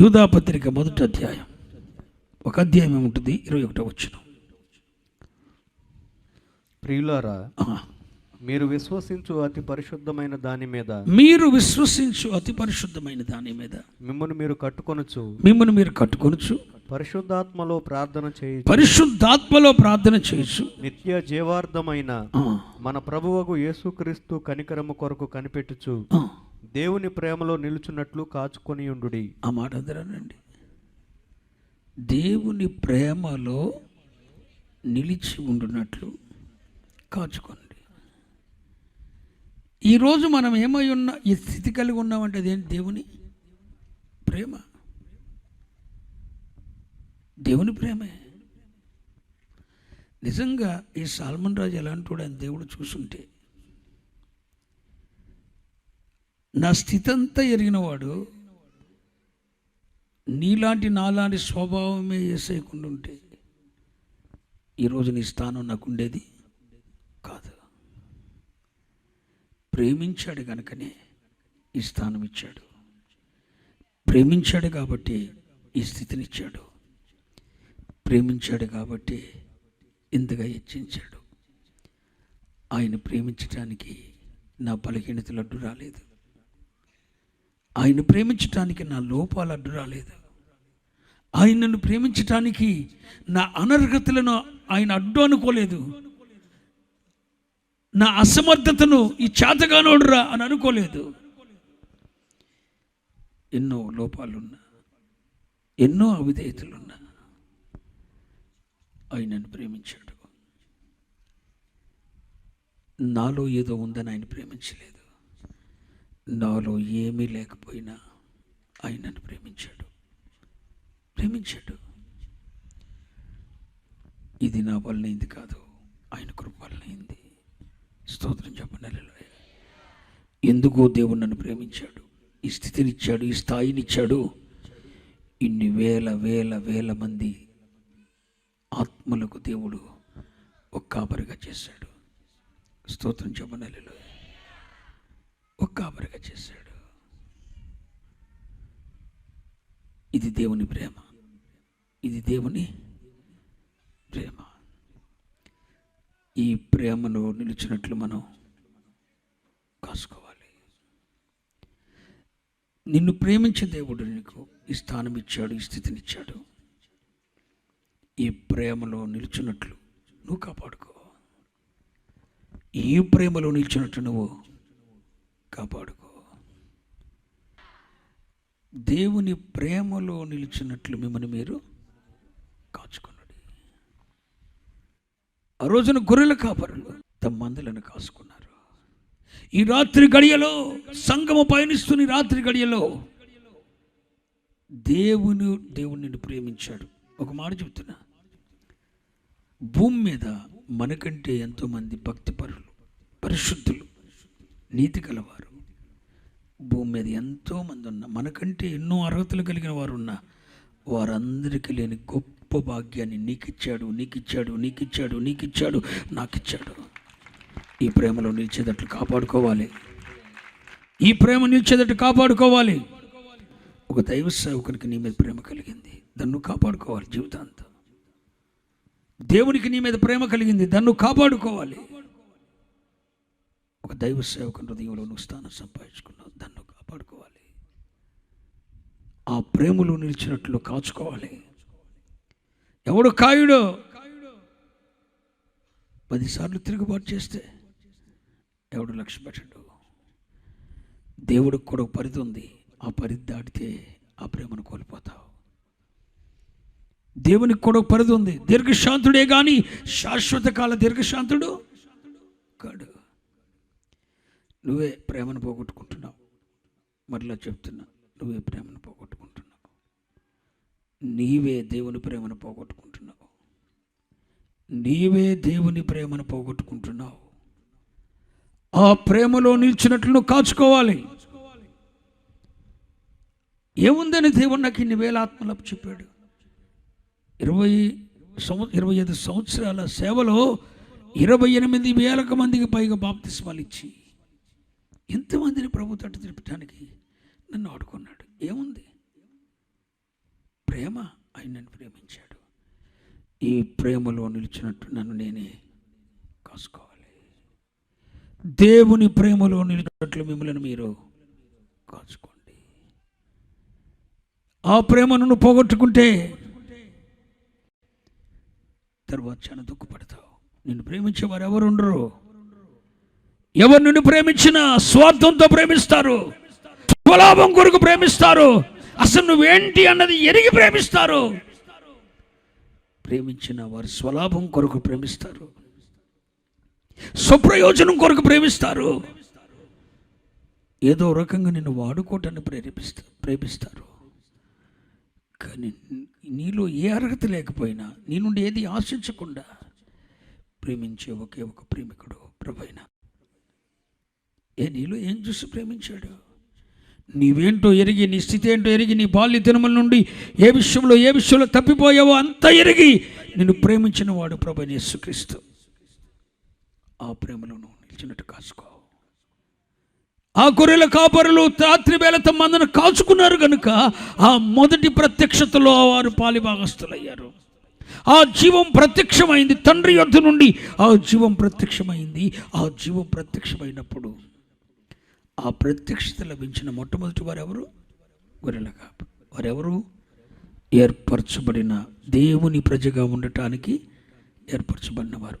యూధాపత్రిక మొదటి అధ్యాయం. ఒక అధ్యాయం ఉంటుంది ఇరవై ఒకటో వచ్చిన ప్రియులారా మీరు విశ్వసించు అతి పరిశుద్ధమైన దాని మీద. మీరు విశ్వసించు అతి పరిశుద్ధమైన దాని మీద. మిమ్మల్ని మీరు కట్టుకొనుచు. మిమ్మల్ని మీరు కట్టుకొనచ్చు పరిశుద్ధాత్మలో ప్రార్థన చేయి పరిశుద్ధాత్మలో ప్రార్థన చేయొచ్చు నిత్య జీవార్థమైన మన ప్రభువగు యేసుక్రీస్తు కనికరము కొరకు కనిపెట్టుచు. దేవుని ప్రేమలో నిలుచున్నట్లు కాచుకొని ఉండు ఆ మాట అందరానండి. దేవుని ప్రేమలో నిలిచి ఉండునట్లు కాచుకోండి. ఈరోజు మనం ఏమై ఉన్నా ఈ స్థితి కలిగి ఉన్నామంటే అదేంటి దేవుని ప్రేమ? దేవుని ప్రేమే. నిజంగా ఈ సాల్మన్ రాజు ఎలాంటి వాడు అని దేవుడు చూసుంటే నా స్థితి అంతా ఎరిగినవాడు నీలాంటి నాలాంటి స్వభావమే వేసేయకుండా ఉంటే ఈరోజు నీ స్థానం నాకు ఉండేది కాదు. ప్రేమించాడు కనుకనే ఈ స్థానం ఇచ్చాడు ప్రేమించాడు కాబట్టి ఈ స్థితిని ఇచ్చాడు ప్రేమించాడు కాబట్టి ఇంతగా హెచ్చించాడు ఆయన ప్రేమించటానికి నా బలహీనతలు అడ్డు రాలేదు. ఆయన ప్రేమించటానికి నా లోపాలు అడ్డు రాలేదు. ఆయన నన్ను ప్రేమించటానికి నా అనర్హతలను ఆయన అడ్డు అనుకోలేదు. నా అసమర్థతను ఈ చేతగానోడురా అని అనుకోలేదు. ఎన్నో లోపాలున్నా ఎన్నో అవిధేయతలున్నా ఆయన నన్ను ప్రేమించాడు. నాలో ఏదో ఉందని ఆయన ప్రేమించలేదు. నాలో ఏమీ లేకపోయినా ఆయన నన్ను ప్రేమించాడు. ప్రేమించాడు. ఇది నా వల్లనైంది కాదు ఆయన కృప వల్లనైంది. స్తోత్రం చెప్పండి ఎందుకో దేవుడు నన్ను ప్రేమించాడు? ఈ స్థితినిచ్చాడు ఈ స్థాయినిచ్చాడు. ఇన్ని వేల వేల వేల మంది ఆత్మలకు దేవుడు ఒక కాపరిగా చేశాడు. స్తోత్రం చెప్పండి ఒక్కాపరిగా చేశాడు. ఇది దేవుని ప్రేమ. ఇది దేవుని ప్రేమ. ఈ ప్రేమలో నిలిచినట్లు మనం కాసుకోవాలి. నిన్ను ప్రేమించే దేవుడు నీకు ఈ స్థానం ఇచ్చాడు ఈ స్థితినిచ్చాడు ఈ ప్రేమలో నిలిచినట్లు నువ్వు కాపాడుకో. ఈ ప్రేమలో నిలిచినట్లు నువ్వు కాపాడుకో దేవుని ప్రేమలో నిలిచినట్లు మిమ్మల్ని మీరు కాచుకున్నాడు ఆ రోజున గొర్రెల కాపరులు తమ మందులను కాసుకున్నారు. ఈ రాత్రి గడియలో సంగమ పయనిస్తున్న రాత్రి గడియలో దేవుని దేవుని నిన్ను ప్రేమించాడు. ఒక మాట చెప్తున్నా. భూమి మీద మనకంటే ఎంతోమంది భక్తిపరులు పరిశుద్ధులు నీతి గలవారు. భూమి మీద ఎంతోమంది ఉన్న మనకంటే ఎన్నో అర్హతలు కలిగిన వారు ఉన్నా వారందరికీ లేని గొప్ప భాగ్యాన్ని నీకిచ్చాడు నీకిచ్చాడు నీకిచ్చాడు నీకిచ్చాడు నాకిచ్చాడు. ఈ ప్రేమలో నిలిచేటట్లు కాపాడుకోవాలి. ఈ ప్రేమ నిలిచేటట్టు కాపాడుకోవాలి. ఒక దైవ సేవకునికి నీ మీద ప్రేమ కలిగింది దాన్ని కాపాడుకోవాలి జీవితాంతం. దేవునికి నీ మీద ప్రేమ కలిగింది దాన్ని కాపాడుకోవాలి. ఒక దైవ సేవకుని హృదయంలో నువ్వు స్థానం సంపాదించుకున్నావు దాన్ని కాపాడుకోవాలి. ఆ ప్రేమలో నిలిచినట్లు కాచుకోవాలి. ఎవడు కాయుడో? పదిసార్లు తిరుగుబాటు చేస్తే ఎవడు లక్ష్య పెట్టడు. దేవుడికి కూడా ఒక పరిధి ఉంది. ఆ పరిధి దాటితే ఆ ప్రేమను కోల్పోతావు. దేవునికి కూడా ఒక పరిధి ఉంది. దీర్ఘశాంతుడే కానీ శాశ్వత కాల దీర్ఘశాంతుడు కాడు. నువ్వే ప్రేమను పోగొట్టుకుంటున్నావు. మరలా చెప్తున్నా నువ్వే ప్రేమను పోగొట్టుకుంటున్నావు. నీవే దేవుని ప్రేమను పోగొట్టుకుంటున్నావు. నీవే దేవుని ప్రేమను పోగొట్టుకుంటున్నావు. ఆ ప్రేమలో నిలిచినట్లు నువ్వు కాచుకోవాలి. ఏముందని దేవుడు నాకు ఇన్ని వేల ఆత్మలకు చెప్పాడు. ఇరవై సంవ ఇరవై ఐదు సంవత్సరాల సేవలో ఇరవై ఎనిమిది వేలకు మందికి పైగా బాప్తిస్మాలు ఇచ్చి ఎంతమందిని ప్రభు తట్టు తిప్పడానికి నన్ను ఆడుకున్నాడు? ఏముంది? ప్రేమ ఆయన నన్ను ప్రేమించాడు. ఈ ప్రేమలో నిలిచినట్టు నన్ను నేనే కాసుకోవాలి. దేవుని ప్రేమలో నిలిచినట్లు మిమ్మల్ని మీరు కాచుకోండి. ఆ ప్రేమను నువ్వు పోగొట్టుకుంటే తర్వాత చాలా దుఃఖపడతావు. నిన్ను ప్రేమించేవారు ఎవరు ఉండరు ఎవరు నిన్ను ప్రేమించినా స్వార్థంతో ప్రేమిస్తారు స్వలాభం కొరకు ప్రేమిస్తారు అసలు నువ్వేంటి అన్నది ఎరిగి ప్రేమిస్తారు. ప్రేమించిన వారు స్వలాభం కొరకు ప్రేమిస్తారు స్వప్రయోజనం కొరకు ప్రేమిస్తారు. ఏదో రకంగా నిన్ను వాడుకోవటాన్ని ప్రేరేపిస్తా ప్రేమిస్తారు. కానీ నీలో ఏ అర్హత లేకపోయినా నీ నుండి ఏది ఆశించకుండా ప్రేమించే ఒకే ఒక ప్రేమికుడు ప్రభైన ఏ నీలో ఏం చూసి ప్రేమించాడు? నీవేంటో ఎరిగి నీ స్థితి ఏంటో ఎరిగి నీ బాల్య దినముల నుండి ఏ విషయంలో ఏ విషయంలో తప్పిపోయావో అంతా ఎరిగి నిన్ను ప్రేమించిన వాడు ప్రభు యేసుక్రీస్తు. ఆ ప్రేమలో నువ్వు నిలిచినట్టు కాసుకో. ఆ గొర్రెల కాపరులు రాత్రి వేళ తమ మందను కాచుకున్నారు కనుక ఆ మొదటి ప్రత్యక్షతలో వారు పాలిభాగస్తులయ్యారు ఆ జీవం ప్రత్యక్షమైంది. తండ్రి యొద్ధ నుండి ఆ జీవం ప్రత్యక్షమైంది. ఆ జీవం ప్రత్యక్షమైనప్పుడు ఆ ప్రత్యక్షత లభించిన మొట్టమొదటి వారు ఎవరు గొర్రెల కాపు వారెవరు? ఏర్పరచబడిన దేవుని ప్రజగా ఉండటానికి ఏర్పరచబడిన వారు.